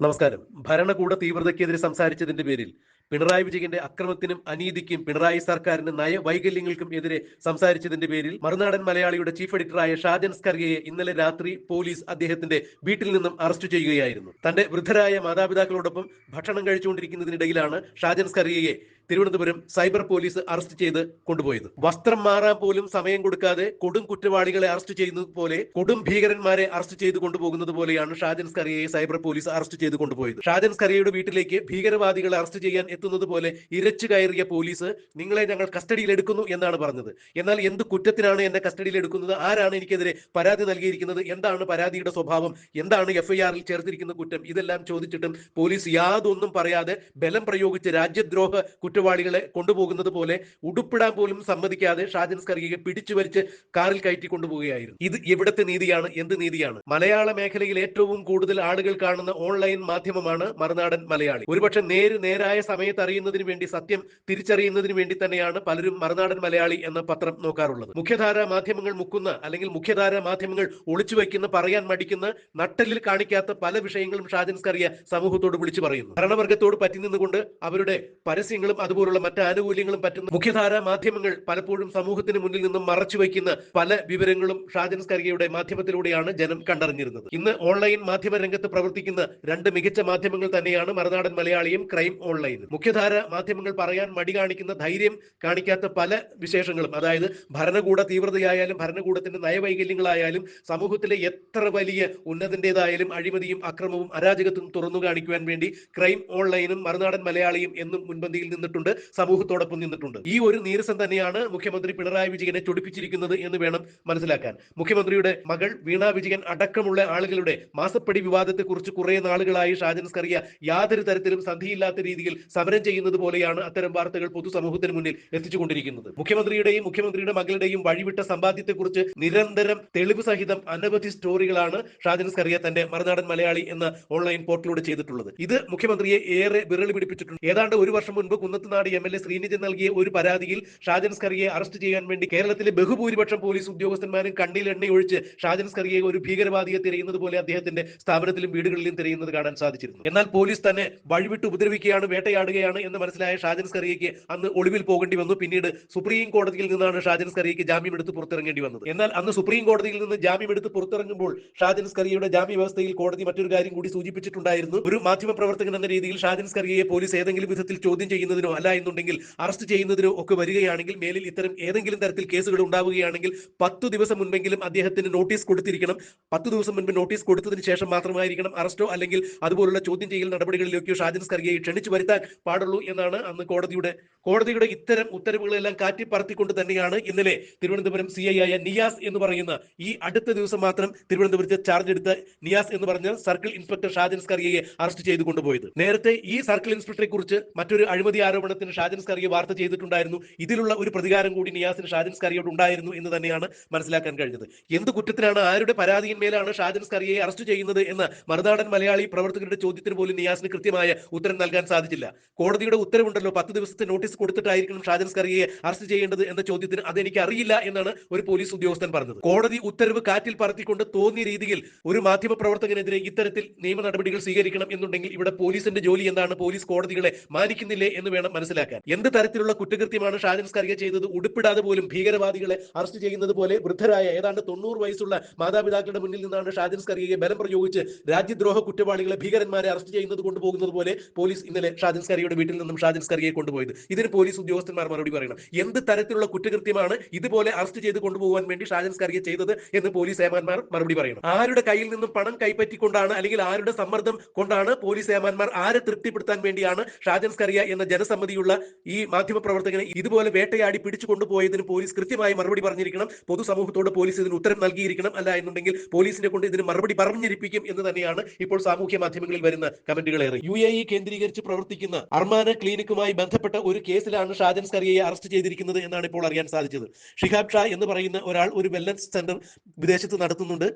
നമസ്കാരം. ഭരണകൂട തീവ്രതയ്ക്കെതിരെ സംസാരിച്ചതിന്റെ പേരിൽ പിണറായി വിജയന്റെ അക്രമത്തിനും അനീതിക്കും പിണറായി സർക്കാരിന് നയവൈകല്യങ്ങൾക്കും എതിരെ സംസാരിച്ചതിന്റെ പേരിൽ മറുനാടൻ മലയാളിയുടെ ചീഫ് എഡിറ്ററായ ഷാജൻ സ്കർഗയെ ഇന്നലെ രാത്രി പോലീസ് അദ്ദേഹത്തിന്റെ വീട്ടിൽ നിന്നും അറസ്റ്റ് ചെയ്യുകയായിരുന്നു. തന്റെ വൃദ്ധരായ മാതാപിതാക്കളോടൊപ്പം ഭക്ഷണം കഴിച്ചുകൊണ്ടിരിക്കുന്നതിനിടയിലാണ് ഷാജൻ സ്കർഗയെ തിരുവനന്തപുരം സൈബർ പോലീസ് അറസ്റ്റ് ചെയ്ത് കൊണ്ടുപോയത്. വസ്ത്രം മാറാൻ പോലും സമയം കൊടുക്കാതെ കൊടും കുറ്റവാളികളെ അറസ്റ്റ് ചെയ്യുന്നത് പോലെ കൊടും ഭീകരന്മാരെ അറസ്റ്റ് ചെയ്ത് കൊണ്ടുപോകുന്നത് പോലെയാണ് ഷാജൻ സ്കറിയയെ സൈബർ പോലീസ് അറസ്റ്റ് ചെയ്ത് കൊണ്ടുപോയത്. ഷാജൻ സ്കറിയയുടെ വീട്ടിലേക്ക് ഭീകരവാദികളെ അറസ്റ്റ് ചെയ്യാൻ എത്തുന്നത് പോലെ ഇരച്ചു കയറിയ പോലീസ് നിങ്ങളെ ഞങ്ങൾ കസ്റ്റഡിയിൽ എടുക്കുന്നു എന്നാണ് പറഞ്ഞത്. എന്നാൽ എന്ത് കുറ്റത്തിനാണ് എന്നെ കസ്റ്റഡിയിൽ എടുക്കുന്നത്? ആരാണ് എനിക്കെതിരെ പരാതി നൽകിയിരിക്കുന്നത്? എന്താണ് പരാതിയുടെ സ്വഭാവം? എന്താണ് എഫ്ഐആറിൽ ചേർത്തിരിക്കുന്ന കുറ്റം? ഇതെല്ലാം ചോദിച്ചിട്ടും പോലീസ് യാതൊന്നും പറയാതെ ബലം പ്രയോഗിച്ച് രാജ്യദ്രോഹ കുറ്റവാളികളെ കൊണ്ടുപോകുന്നത് പോലെ ഉടുപ്പിടാൻ പോലും സമ്മതിക്കാതെ ഷാജൻ സ്കർഗിയെ പിടിച്ചു വലിച്ച് കാറിൽ കയറ്റി കൊണ്ടുപോവുകയായിരുന്നു. ഇത് എവിടത്തെ നീതിയാണ്? എന്ത് നീതിയാണ്? മലയാള മേഖലയിൽ ഏറ്റവും കൂടുതൽ ആളുകൾ കാണുന്ന ഓൺലൈൻ മാധ്യമമാണ് മറുനാടൻ മലയാളി. ഒരുപക്ഷെ നേര് നേരായ സമയത്ത് അറിയുന്നതിന് വേണ്ടി സത്യം തിരിച്ചറിയുന്നതിന് വേണ്ടി തന്നെയാണ് പലരും മറുനാടൻ മലയാളി എന്ന പത്രം നോക്കാറുള്ളത്. മുഖ്യധാര മാധ്യമങ്ങൾ മുക്കുന്ന അല്ലെങ്കിൽ മുഖ്യധാര മാധ്യമങ്ങൾ ഒളിച്ചു വയ്ക്കുന്ന പറയാൻ മടിക്കുന്ന നട്ടലിൽ കാണിക്കാത്ത പല വിഷയങ്ങളും ഷാജൻ സ്കറിയ സമൂഹത്തോട് വിളിച്ചു പറയുന്നു. ഭരണവർഗത്തോട് പറ്റി നിന്നുകൊണ്ട് അവരുടെ പരസ്യങ്ങളും അതുപോലുള്ള മറ്റ് ആനുകൂല്യങ്ങളും പറ്റുന്ന മുഖ്യധാര മാധ്യമങ്ങൾ പലപ്പോഴും സമൂഹത്തിന് മുന്നിൽ നിന്നും മറച്ചുവെക്കുന്ന പല വിവരങ്ങളും ഷാജൻ സ്കർഗയുടെ മാധ്യമത്തിലൂടെയാണ് ജനം കണ്ടറിഞ്ഞിരുന്നത്. ഇന്ന് ഓൺലൈൻ മാധ്യമ രംഗത്ത് പ്രവർത്തിക്കുന്ന രണ്ട് മികച്ച മാധ്യമങ്ങൾ തന്നെയാണ് മറുനാടൻ മലയാളിയും ക്രൈം ഓൺലൈനും. മുഖ്യധാര മാധ്യമങ്ങൾ പറയാൻ മടി കാണിക്കുന്ന ധൈര്യം കാണിക്കാത്ത പല വിശേഷങ്ങളും അതായത് ഭരണകൂട തീവ്രതയായാലും ഭരണകൂടത്തിന്റെ നയവൈകല്യങ്ങളായാലും സമൂഹത്തിലെ എത്ര വലിയ ഉന്നതിന്റെതായാലും അഴിമതിയും അക്രമവും അരാജകത്വം തുറന്നു കാണിക്കുവാൻ വേണ്ടി ക്രൈം ഓൺലൈനും മറുനാടൻ മലയാളിയും എന്നും മുൻപന്തിയിൽ നിന്നിട്ടുണ്ട്. സമൂഹത്തോടൊപ്പം നിന്നിട്ടുണ്ട്. ഈ ഒരു നീരസം തന്നെയാണ് മുഖ്യമന്ത്രി പിണറായി വിജയനെ ചൊടിപ്പിച്ചിരിക്കുന്നത് എന്ന് വേണം മനസ്സിലാക്കാൻ. മുഖ്യമന്ത്രിയുടെ മകൾ വീണ വിജയൻ അടക്കമുള്ള ആളുകളുടെ മാസപ്പടി വിവാദത്തെക്കുറിച്ച് കുറെ നാളുകളായി ഷാജൻ സ്കറിയ യാതൊരു തരത്തിലും സന്ധിയില്ലാത്ത രീതിയിൽ സമരം ചെയ്യുന്നത് പോലെയാണ് അത്തരം വാർത്തകൾ പൊതുസമൂഹത്തിന് മുന്നിൽ എത്തിച്ചുകൊണ്ടിരിക്കുന്നത്. മുഖ്യമന്ത്രിയുടെയും മുഖ്യമന്ത്രിയുടെ മകളുടെയും വഴിവിട്ട സമ്പാദ്യത്തെക്കുറിച്ച് നിരന്തരം തെളിവ് സഹിതം അനവധി സ്റ്റോറികളാണ് ഷാജൻ സ്കറിയ തന്റെ മറുനാടൻ മലയാളി എന്ന ഓൺലൈൻ പോർട്ടലിലൂടെ ചെയ്തിട്ടുള്ളത്. ഇത് മുഖ്യമന്ത്രിയെ ഏറെ വിരളി പിടിപ്പിച്ചിട്ടുണ്ട്. ഏതാണ്ട് ഒരു വർഷം മുൻപ് Kunnathunad M L A Sreenidhi നൽകിയ ഒരു പരാതിയിൽ ഷാജൻ സ്കറിയെ അറസ്റ്റ് ചെയ്യാൻ വേണ്ടി കേരളത്തിലെ ബഹുഭൂരിപക്ഷം പോലീസ് ഉദ്യോഗസ്ഥന്മാരും കണ്ണിൽ എണ്ണയൊഴിച്ച് ഷാജൻ സ്കറിയെ ഒരു ഭീകരവാദിയെ തിരയുന്നത് പോലെ അദ്ദേഹത്തിന്റെ സ്ഥാപനത്തിലും വീടുകളിലും തിരയുന്നത് കാണാൻ സാധിച്ചിരുന്നു. എന്നാൽ പോലീസ് തന്നെ വഴിവിട്ട് ഉപദ്രവിക്കുകയാണ് വേട്ടയാടുകയാണ് എന്ന് മനസ്സിലായ ഷാജൻ സ്കറിയയ്ക്ക് അന്ന് ഒളിവിൽ പോകേണ്ടി വന്നു. പിന്നീട് സുപ്രീം കോടതിയിൽ നിന്നാണ് ഷാജൻ സ്കറിയയ്ക്ക് ജാമ്യം എടുത്ത് പുറത്തിറങ്ങേണ്ടി വന്നത്. എന്നാൽ അന്ന് സുപ്രീം കോടതിയിൽ നിന്ന് ജാമ്യം എടുത്ത് പുറത്തിറങ്ങുമ്പോൾ ഷാജൻ സ്കറിയയുടെ ജാമ്യ വ്യവസ്ഥയിൽ കോടതി മറ്റൊരു കാര്യം കൂടി സൂചിപ്പിച്ചിട്ടുണ്ടായിരുന്നു. ഒരു മാധ്യമ പ്രവർത്തകൻ എന്ന രീതിയിൽ ഷാജൻ സ്കറിയയെ പോലീസ് ഏതെങ്കിലും വിധത്തിൽ ചോദ്യം ചെയ്യുന്നതിനോ അല്ല എന്നുണ്ടെങ്കിൽ അറസ്റ്റ് ചെയ്യുന്നതിനോ ഒക്കെ വരികയാണെങ്കിൽ മേലിൽ ഇത്തരം ഏതെങ്കിലും തരത്തിൽ കേസുകൾ ഉണ്ടാവുകയാണെങ്കിൽ പത്ത് ദിവസം മുൻപെങ്കിലും അദ്ദേഹത്തിന് നോട്ടീസ് കൊടുത്തിരിക്കണം. പത്ത് ദിവസം മുൻപ് നോട്ടീസ് കൊടുത്തതിന് ശേഷം മാത്രമായിരിക്കണം അറസ്റ്റോ അല്ലെങ്കിൽ അതുപോലുള്ള ചോദ്യം ചെയ്യൽ നടപടികളിലേക്കോ ഷാജിൻ സ്കറിയയെ ക്ഷണിച്ചു വരുത്താൻ പാടുള്ളൂ എന്നാണ് അന്ന് കോടതിയുടെ കോടതിയുടെ ഇത്തരം ഉത്തരവുകളെല്ലാം കാറ്റി പറത്തിക്കൊണ്ട് തന്നെയാണ് ഇന്നലെ തിരുവനന്തപുരം സി ഐ ആയ നിയാസ് എന്ന് പറയുന്ന ഈ അടുത്ത ദിവസം മാത്രം തിരുവനന്തപുരത്ത് ചാർജ് എടുത്ത നിയാസ് എന്ന് പറഞ്ഞ സർക്കിൾ ഇൻസ്പെക്ടർ ഷാജിൻ സ്കറിയയെ അറസ്റ്റ് ചെയ്ത് കൊണ്ടുപോയത്. നേരത്തെ ഈ സർക്കിൾ ഇൻസ്പെക്ടറെ കുറിച്ച് മറ്റൊരു അഴിമതി ആരോപണത്തിന് ഷാജൻ സ്കറിയ വാർത്ത ചെയ്തിട്ടുണ്ടായിരുന്നു. ഇതിലുള്ള ഒരു പ്രതികാരം കൂടി നിയാസിന് ഷാജൻ സ്കറിയോട് ഉണ്ടായിരുന്നു എന്ന് തന്നെയാണ് മനസ്സിലാക്കാൻ കഴിഞ്ഞത്. എന്ത് കുറ്റത്തിനാണ് ആരുടെ പരാതിയിന്മേലാണ് ഷാജൻ സ്കറിയെ അറസ്റ്റ് ചെയ്യുന്നത് എന്ന മറുനാടൻ മലയാളി പ്രവർത്തകരുടെ ചോദ്യത്തിന് പോലും നിയാസിന് കൃത്യമായ ഉത്തരം നൽകാൻ സാധിച്ചില്ല. കോടതിയുടെ ഉത്തരവുണ്ടല്ലോ പത്ത് ദിവസത്തെ നോട്ടീസ് കൊടുത്തിട്ടായിരിക്കണം ഷാജൻ സ്കറിയെ അറസ്റ്റ് ചെയ്യേണ്ടത് എന്ന ചോദ്യത്തിന് അതെനിക്ക് അറിയില്ല എന്നാണ് ഒരു പോലീസ് ഉദ്യോഗസ്ഥൻ പറഞ്ഞത്. കോടതി ഉത്തരവ് കാറ്റിൽ പറത്തിക്കൊണ്ട് തോന്നിയ രീതിയിൽ ഒരു മാധ്യമ പ്രവർത്തകനെതിരെ ഇത്തരത്തിൽ നിയമ നടപടികൾ സ്വീകരിക്കണം എന്നുണ്ടെങ്കിൽ ഇവിടെ പോലീസിന്റെ ജോലി എന്താണ്? പോലീസ് കോടതികളെ മാനിക്കുന്നില്ലേ എന്ന് വേണം മനസ്സിലാക്കാൻ. എന്ത് തരത്തിലുള്ള കുറ്റകൃത്യമാണ് ഷാജൻ സ്കറിയ ചെയ്തത്? ഉടുപ്പിടാതെ പോലും ഭീകരവാദികളെ അറസ്റ്റ് ചെയ്യുന്നത് പോലെ വൃദ്ധരായ ഏതാണ്ട് തൊണ്ണൂറ് വയസ്സുള്ള മാതാപിതാക്കളുടെ മുന്നിൽ നിന്നാണ് ഷാജൻ സ്കറിയയെ ബലം പ്രയോഗിച്ച് രാജ്യദ്രോഹ കുറ്റവാളികളെ ഭീകരന്മാരെ അറസ്റ്റ് ചെയ്യുന്നത് കൊണ്ടുപോകുന്നത് പോലെ പോലീസ് ഇന്നലെ ഷാജൻ സ്കറിയയുടെ വീട്ടിൽ നിന്നും ഷാജൻ സ്കറിയയെ കൊണ്ടുപോയത്. ഇതിന് പോലീസ് ഉദ്യോഗസ്ഥന്മാർ മറുപടി പറയണം. എന്ത് തരത്തിലുള്ള കുറ്റകൃത്യമാണ് ഇതുപോലെ അറസ്റ്റ് ചെയ്ത് കൊണ്ടുപോകാൻ വേണ്ടി ഷാജൻ സ്കറിയ ചെയ്തത് എന്ന് പോലീസ് ഏമാന്മാർ മറുപടി പറയണം. ആരുടെ കയ്യിൽ നിന്നും പണം കൈപ്പറ്റിക്കൊണ്ടാണ് അല്ലെങ്കിൽ ആരുടെ സമ്മർദ്ദം കൊണ്ടാണ് പോലീസ് ഏമാന്മാർ ആരെ തൃപ്തിപ്പെടുത്താൻ വേണ്ടിയാണ് ഷാജൻ സ്കറിയ എന്ന ജനസമ്മതിയുള്ള ഈ മാധ്യമപ്രവർത്തകനെ ഇതുപോലെ വേട്ടയാടി പിടിച്ചു കൊണ്ടുപോയതിന് പോലീസ് കൃത്യമായി മറുപടി പറഞ്ഞിരിക്കണം. പൊതുസമൂഹത്തോട് പോലീസ് ഇതിന് ഉത്തരം നൽകിയിരിക്കണം അല്ല എന്നുണ്ടെങ്കിൽ പോലീസിനെ കൊണ്ട് ഇതിന് മറുപടി പറഞ്ഞിരിപ്പിക്കും എന്ന് തന്നെയാണ് ഇപ്പോൾ സാമൂഹ്യ മാധ്യമങ്ങളിൽ വരുന്ന കമന്റുകളേറെ യു എ ഇ കേന്ദ്രീകരിച്ച് പ്രവർത്തിക്കുന്ന അർമാന ക്ലിനിക്കുമായി ബന്ധപ്പെട്ട ഒരു കേസിലാണ് ഷാജൻ സ്കറിയയെ അറസ്റ്റ് ചെയ്തിരിക്കുന്നത് എന്നാണ് ഇപ്പോൾ അറിയാൻ സാധിച്ചത്. ഷിഹാബ് ഷാ എന്ന് പറയുന്ന ഒരാൾ ഒരു വെല്ലൻസ് സെന്റർ വിദേശത്ത് നടത്തുന്നുണ്ട്.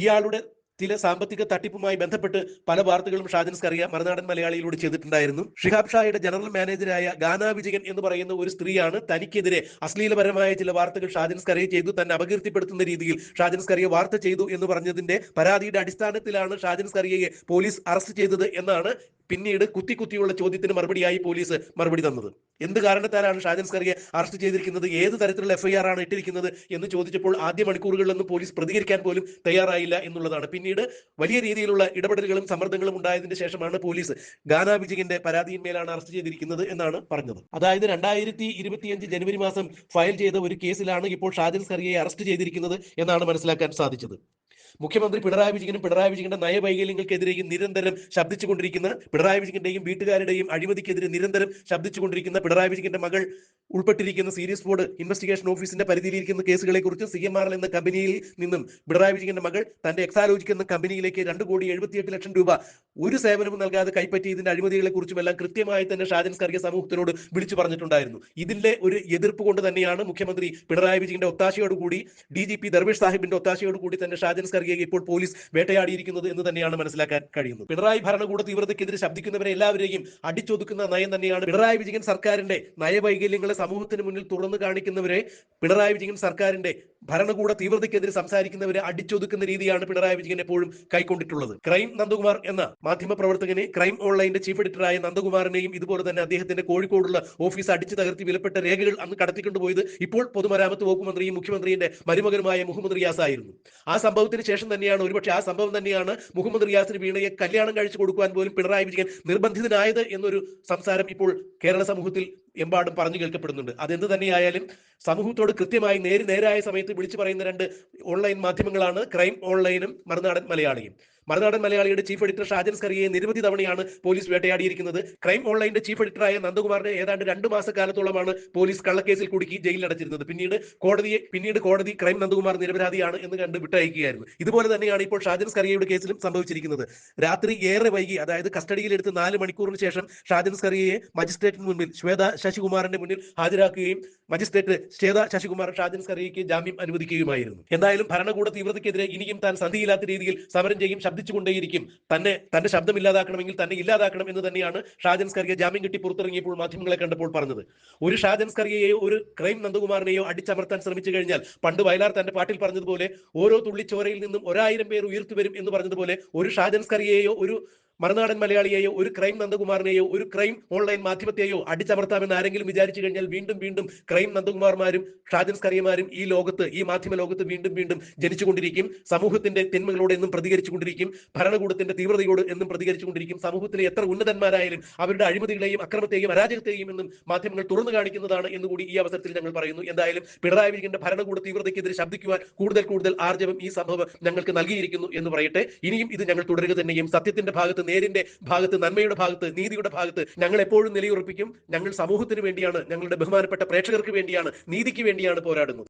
ഇയാളുടെ ചില സാമ്പത്തിക തട്ടിപ്പുമായി ബന്ധപ്പെട്ട് പല വാർത്തകളും ഷാജൻസ് കറിയ മറുനാടൻ മലയാളിയിലൂടെ ചെയ്തിട്ടുണ്ടായിരുന്നു. ഷിഹാബ് ഷായുടെ ജനറൽ മാനേജരായ ഗാന വിജയൻ എന്ന് പറയുന്ന ഒരു സ്ത്രീയാണ് തനിക്കെതിരെ അശ്ലീലപരമായ ചില വാർത്തകൾ ഷാജൻസ് കറിയ ചെയ്തു തന്നെ അപകീർത്തിപ്പെടുത്തുന്ന രീതിയിൽ ഷാജൻസ് കറിയ വാർത്ത ചെയ്തു എന്ന് പറഞ്ഞതിന്റെ പരാതിയുടെ അടിസ്ഥാനത്തിലാണ് ഷാജൻസ് കറിയയെ പോലീസ് അറസ്റ്റ് ചെയ്തത് എന്നാണ് പിന്നീട് കുത്തി കുത്തിയുള്ള ചോദ്യത്തിന് മറുപടിയായി പോലീസ് മറുപടി തന്നത്. എന്ത് കാരണത്താലാണ് ഷാജൻ സ്കറിയെ അറസ്റ്റ് ചെയ്തിരിക്കുന്നത്? ഏത് തരത്തിലുള്ള എഫ്ഐആർ ആണ് ഇട്ടിരിക്കുന്നത് എന്ന് ചോദിച്ചപ്പോൾ ആദ്യ മണിക്കൂറുകളിലൊന്നും പോലീസ് പ്രതികരിക്കാൻ പോലും തയ്യാറായില്ല എന്നുള്ളതാണ്. പിന്നീട് വലിയ രീതിയിലുള്ള ഇടപെടലുകളും സമ്മർദ്ദങ്ങളും ഉണ്ടായതിനു ശേഷമാണ് പോലീസ് ഗാന വിജയന്റെ പരാതിയിന്മേലാണ് അറസ്റ്റ് ചെയ്തിരിക്കുന്നത് എന്നാണ് പറഞ്ഞത്. അതായത് രണ്ടായിരത്തി ഇരുപത്തിയഞ്ച് ജനുവരി മാസം ഫയൽ ചെയ്ത ഒരു കേസിലാണ് ഇപ്പോൾ ഷാജൻ സ്കറിയെ അറസ്റ്റ് ചെയ്തിരിക്കുന്നത് എന്നാണ് മനസ്സിലാക്കാൻ സാധിച്ചത്. മുഖ്യമന്ത്രി പിണറായി വിജയനും പിണറായി വിജയന്റെ നയവൈകല്യങ്ങൾക്കെതിരെയും നിരന്തരം ശബ്ദിച്ചുകൊണ്ടിരിക്കുന്ന പിണറായി വിജയന്റെയും വീട്ടുകാരുടെയും അഴിമതിക്കെതിരെ നിരന്തരം ശബ്ദിച്ചുകൊണ്ടിരിക്കുന്ന പിണറായി വിജയന്റെ മകൾ ഉൾപ്പെട്ടിരിക്കുന്ന സീരിയസ് ബോർഡ് ഇൻവെസ്റ്റിഗേഷൻ ഓഫീസിന്റെ പരിധിയിലിരിക്കുന്ന കേസുകളെ കുറിച്ച് സി എം ആർ എൽ എന്ന കമ്പനിയിൽ നിന്നും പിണറായി വിജയന്റെ മകൾ തന്റെ എക്സാലോജിക് എന്ന കമ്പനിയിലേക്ക് രണ്ട് കോടി എഴുപത്തിയെട്ട് ലക്ഷം രൂപ ഒരു സേവനവും നൽകാതെ കൈപ്പറ്റിയതിന്റെ അഴിമതികളെ കുറിച്ചും എല്ലാം കൃത്യമായി തന്നെ ഷാജൻ സ്കറിയ സമൂഹത്തിനോട് വിളിച്ചു പറഞ്ഞിട്ടുണ്ടായിരുന്നു. ഇതിന്റെ ഒരു എതിർപ്പ് കൊണ്ട് തന്നെയാണ് മുഖ്യമന്ത്രി പിണറായി വിജയന്റെ ഒത്താശയോടുകൂടി ഡി ജി പി ദർവേഷ് സാഹിബിന്റെ ഒത്താശയോടുകൂടി തന്നെ ഷാജൻ സ്കറിയയെ ഇപ്പോൾ പോലീസ് വേട്ടയാടിയിരിക്കുന്നത് എന്ന് തന്നെയാണ് മനസ്സിലാക്കാൻ കഴിയുന്നത്. പിണറായി ഭരണകൂട തീവ്രതയ്ക്കെതിരെ ശബ്ദിക്കുന്നവരെ എല്ലാവരെയും അടിച്ചൊതുക്കുന്ന നയം തന്നെയാണ് പിണറായി വിജയൻ സർക്കാരിന്റെ നയവൈകല്യങ്ങളെ സമൂഹത്തിന് മുന്നിൽ തുറന്നു കാണിക്കുന്നവരെ പിണറായി വിജയൻ സർക്കാരിന്റെ ഭരണകൂട തീവ്രതയ്ക്കെതിരെ സംസാരിക്കുന്നവരെ അടിച്ചൊതുക്കുന്ന രീതിയാണ് പിണറായി വിജയൻ എപ്പോഴും കൈക്കൊണ്ടിട്ടുള്ളത്. ക്രൈം നന്ദകുമാർ എന്ന മാധ്യമ പ്രവർത്തകനെ ക്രൈം ഓൺലൈന്റെ ചീഫ് എഡിറ്ററായ നന്ദകുമാറിനെയും ഇതുപോലെ തന്നെ അദ്ദേഹത്തിന്റെ കോഴിക്കോടുള്ള ഓഫീസ് അടിച്ചു തകർത്തി വിലപ്പെട്ട രേഖകൾ അന്ന് കടത്തിക്കൊണ്ടുപോയത് ഇപ്പോൾ പൊതുമരാമത്ത് വകുപ്പ് മന്ത്രിയും മുഖ്യമന്ത്രിയുടെ മരുമകനുമായ മുഹമ്മദ് റിയാസ് ആയിരുന്നു ആ സംഭവത്തിന് ശേഷം തന്നെയാണ് ഒരുപക്ഷെ ആ സംഭവം തന്നെയാണ് മുഹമ്മദ് റിയാസിന് വീണയെ കല്യാണം കഴിച്ചു കൊടുക്കുവാൻ പോലും പിണറായി വിജയൻ നിർബന്ധിതനായത് എന്നൊരു സംസാരം ഇപ്പോൾ കേരള സമൂഹത്തിൽ എമ്പാടും പറഞ്ഞു കേൾക്കപ്പെടുന്നുണ്ട്. അതെന്ത് തന്നെയായാലും സമൂഹത്തോട് കൃത്യമായി നേര് നേരായ സമയത്ത് വിളിച്ചു പറയുന്ന രണ്ട് ഓൺലൈൻ മാധ്യമങ്ങളാണ്. ക്രൈം ഓൺലൈനും മറുനാടൻ മലയാളിയും. മറുനാടൻ മലയാളിയുടെ ചീഫ് എഡിറ്റർ ഷാജൻ സ്കറിയെ നിരവധി തവണയാണ് പോലീസ് വേട്ടയാടിയിരിക്കുന്നത്. ക്രൈം ഓൺലൈന്റെ ചീഫ് എഡിറ്ററായ നന്ദകുമാറിനെ ഏതാണ്ട് രണ്ട് മാസക്കാലത്തോളമാണ് പോലീസ് കള്ളക്കേസിൽ കുടുക്കി ജയിലിൽ അടച്ചിരുന്നത്. പിന്നീട് കോടതിയെ പിന്നീട് കോടതി ക്രൈം നന്ദകുമാർ നിരപരാധിയാണ് എന്ന് കണ്ട് വിട്ടയക്കുകയായിരുന്നു. ഇതുപോലെ തന്നെയാണ് ഇപ്പോൾ ഷാജൻ സ്കറിയയുടെ കേസിലും സംഭവിച്ചിരിക്കുന്നത്. രാത്രി ഏറെ വൈകി അതായത് കസ്റ്റഡിയിലെടുത്ത് നാല് മണിക്കൂറിന് ശേഷം ഷാജൻ സ്കറിയയെ മജിസ്ട്രേറ്റിന് മുന്നിൽ ശ്വേത ശശികുമാറിന്റെ മുന്നിൽ ഹാജരാക്കുകയും മജിസ്ട്രേറ്റ് ശ്വേത ശശികുമാർ ഷാജൻ സ്കറിയയ്ക്ക് ജാമ്യം അനുവദിക്കുകയുമായിരുന്നു. എന്തായാലും ഭരണകൂട തീവ്രതയ്ക്കെതിരെ ഇനിയും താൻ സന്ധിയില്ലാത്ത രീതിയിൽ സമരം ചെയ്യും. ശബ്ദിച്ചുകൊണ്ടേയിരിക്കും തന്നെ തന്റെ ശബ്ദം ഇല്ലാതാക്കണമെങ്കിൽ തന്നെ ഇല്ലാതാക്കണം എന്ന് തന്നെയാണ് ഷാജൻ സ്കറിയ ജാമ്യം കിട്ടി പുറത്തിറങ്ങിയപ്പോൾ മാധ്യമങ്ങളെ കണ്ടപ്പോൾ പറഞ്ഞത്. ഒരു ഷാജൻ സ്കറിയെയോ ഒരു ക്രൈം നന്ദകുമാറിനെയോ അടിച്ചമർത്താൻ ശ്രമിച്ചു കഴിഞ്ഞാൽ പണ്ട് വയലാർ തന്റെ പാട്ടിൽ പറഞ്ഞതുപോലെ ഓരോ തുള്ളിച്ചോരയിൽ നിന്നും ഒരായിരം പേർ ഉയർത്തു വരും എന്ന് പറഞ്ഞതുപോലെ ഒരു ഷാജൻ സ്കറിയെയോ ഒരു മറുനാടൻ മലയാളിയെയോ ഒരു ക്രൈം നന്ദകുമാറിനെയോ ഒരു ക്രൈം ഓൺലൈൻ മാധ്യമത്തെയോ അടിച്ചമർത്താമെന്ന് ആരെങ്കിലും വിചാരിച്ചു കഴിഞ്ഞാൽ വീണ്ടും വീണ്ടും ക്രൈം നന്ദകുമാർമാരും ഷാജൻ സ്കറിയമാരും ഈ ലോകത്ത് ഈ മാധ്യമ ലോകത്ത് വീണ്ടും വീണ്ടും ജനിച്ചുകൊണ്ടിരിക്കും. സമൂഹത്തിന്റെ തിന്മകളോട് എന്നും പ്രതികരിച്ചുകൊണ്ടിരിക്കും. ഭരണകൂടത്തിന്റെ തീവ്രതയോട് എന്നും പ്രതികരിച്ചുകൊണ്ടിരിക്കും. സമൂഹത്തിലെ എത്ര ഉന്നതന്മാരായാലും അവരുടെ അഴിമതികളെയും അക്രമത്തെയും അരാജകത്തെയും എന്നും മാധ്യമങ്ങൾ തുറന്നു കാണിക്കുന്നതാണ് എന്നുകൂടി ഈ അവസരത്തിൽ ഞങ്ങൾ പറയുന്നു. എന്തായാലും പിണറായി വിജയന്റെ ഭരണകൂട തീവ്രതയ്ക്കെതിരെ ശബ്ദിക്കുവാൻ കൂടുതൽ കൂടുതൽ ആർജവം ഈ സംഭവം ഞങ്ങൾക്ക് നൽകിയിരിക്കുന്നു എന്ന് പറയട്ടെ. ഇനിയും ഇത് ഞങ്ങൾ തുടരുക തന്നെയും സത്യത്തിന്റെ ഭാഗത്ത് നേരിന്റെ ഭാഗത്ത് നന്മയുടെ ഭാഗത്ത് നീതിയുടെ ഭാഗത്ത് ഞങ്ങൾ എപ്പോഴും നിലയുറപ്പിക്കും. ഞങ്ങൾ സമൂഹത്തിന് വേണ്ടിയാണ് ഞങ്ങളുടെ ബഹുമാനപ്പെട്ട പ്രേക്ഷകർക്ക് വേണ്ടിയാണ് നീതിക്ക് വേണ്ടിയാണ് പോരാടുന്നത്.